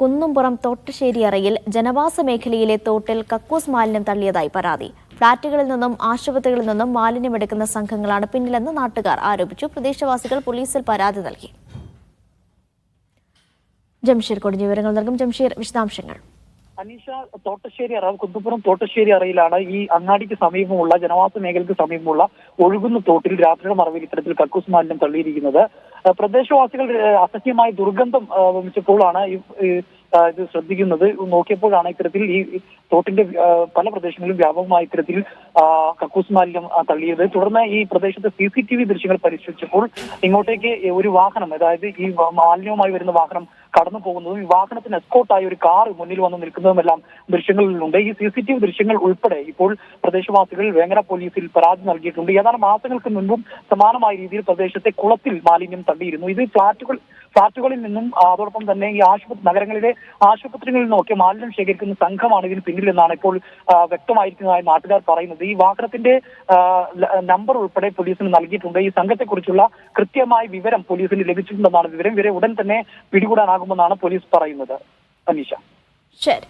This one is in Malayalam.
കുന്നുംപുറം തോട്ടശ്ശേരി അറയിൽ ജനവാസ മേഖലയിലെ തോട്ടിൽ കക്കൂസ് മാലിന്യം തള്ളിയതായി പരാതി. ഫ്ളാറ്റുകളിൽ നിന്നും ആശുപത്രികളിൽ നിന്നും മാലിന്യം മാലിന്യമെടുക്കുന്ന സംഘങ്ങളാണ് പിന്നിലെന്ന് നാട്ടുകാർ ആരോപിച്ചു. പ്രദേശവാസികൾ പോലീസിൽ പരാതി നൽകി. ജംഷീർ കൊടിഞ്ഞ വിവരങ്ങൾ നൽകും ജംഷീർ. വിശദാംശങ്ങൾ. അനീഷ തോട്ടശ്ശേരി അറ കുന്തപുരം തോട്ടശ്ശേരി അറയിലാണ് ഈ അങ്ങാടിക്ക് സമീപമുള്ള ജനവാസ മേഖലയ്ക്ക് സമീപമുള്ള ഒഴുകുന്ന തോട്ടിൽ രാത്രിയുടെ മറവിൽ ഇത്തരത്തിൽ കക്കൂസ് മാലിന്യം തള്ളിയിരിക്കുന്നത് പ്രദേശവാസികൾ അസഹ്യമായ ദുർഗന്ധം ആ, ഇത് ശ്രദ്ധിക്കുന്നത്. നോക്കിയപ്പോഴാണ് ഇത്തരത്തിൽ ഈ തോട്ടിന്റെ പല പ്രദേശങ്ങളിലും വ്യാപകമായ ഇത്തരത്തിൽ കക്കൂസ് മാലിന്യം തള്ളിയത്. തുടർന്ന് ഈ പ്രദേശത്തെ സി സി ടി വി ദൃശ്യങ്ങൾ പരിശോധിച്ചപ്പോൾ ഇങ്ങോട്ടേക്ക് ഒരു വാഹനം അതായത് ഈ മാലിന്യവുമായി വരുന്ന വാഹനം കടന്നു പോകുന്നതും ഈ വാഹനത്തിന് എസ്കോട്ടായി ഒരു കാർ മുന്നിൽ വന്ന് നിൽക്കുന്നതുമെല്ലാം ദൃശ്യങ്ങളിലുണ്ട്. ഈ സി സി ടി വി ദൃശ്യങ്ങൾ ഉൾപ്പെടെ ഇപ്പോൾ പ്രദേശവാസികൾ വേങ്ങര പോലീസിൽ പരാതി നൽകിയിട്ടുണ്ട്. ഏതാനും മാസങ്ങൾക്ക് മുൻപും സമാനമായ രീതിയിൽ പ്രദേശത്തെ കുളത്തിൽ മാലിന്യം തള്ളിയിരുന്നു. ഇത് ഫ്ളാറ്റുകൾ ഫ്ളാറ്റുകളിൽ നിന്നും അതോടൊപ്പം തന്നെ ഈ ആശുപത്രി നഗരങ്ങളിലെ ആശുപത്രികളിൽ നിന്നൊക്കെ മാലിന്യം ശേഖരിക്കുന്ന സംഘമാണ് ഇതിന് പിന്നിലെന്നാണ് ഇപ്പോൾ വ്യക്തമായിരിക്കുന്നതായി നാട്ടുകാർ പറയുന്നത്. ഈ വാഹനത്തിന്റെ നമ്പർ ഉൾപ്പെടെ പോലീസിന് നൽകിയിട്ടുണ്ട്. ഈ സംഘത്തെക്കുറിച്ചുള്ള കൃത്യമായ വിവരം പോലീസിന് ലഭിച്ചിട്ടുണ്ടെന്നാണ് വിവരം. ഇവരെ ഉടൻ തന്നെ പിടികൂടാനാകുമെന്നാണ് പോലീസ് പറയുന്നത്. അനീഷ. ശരി.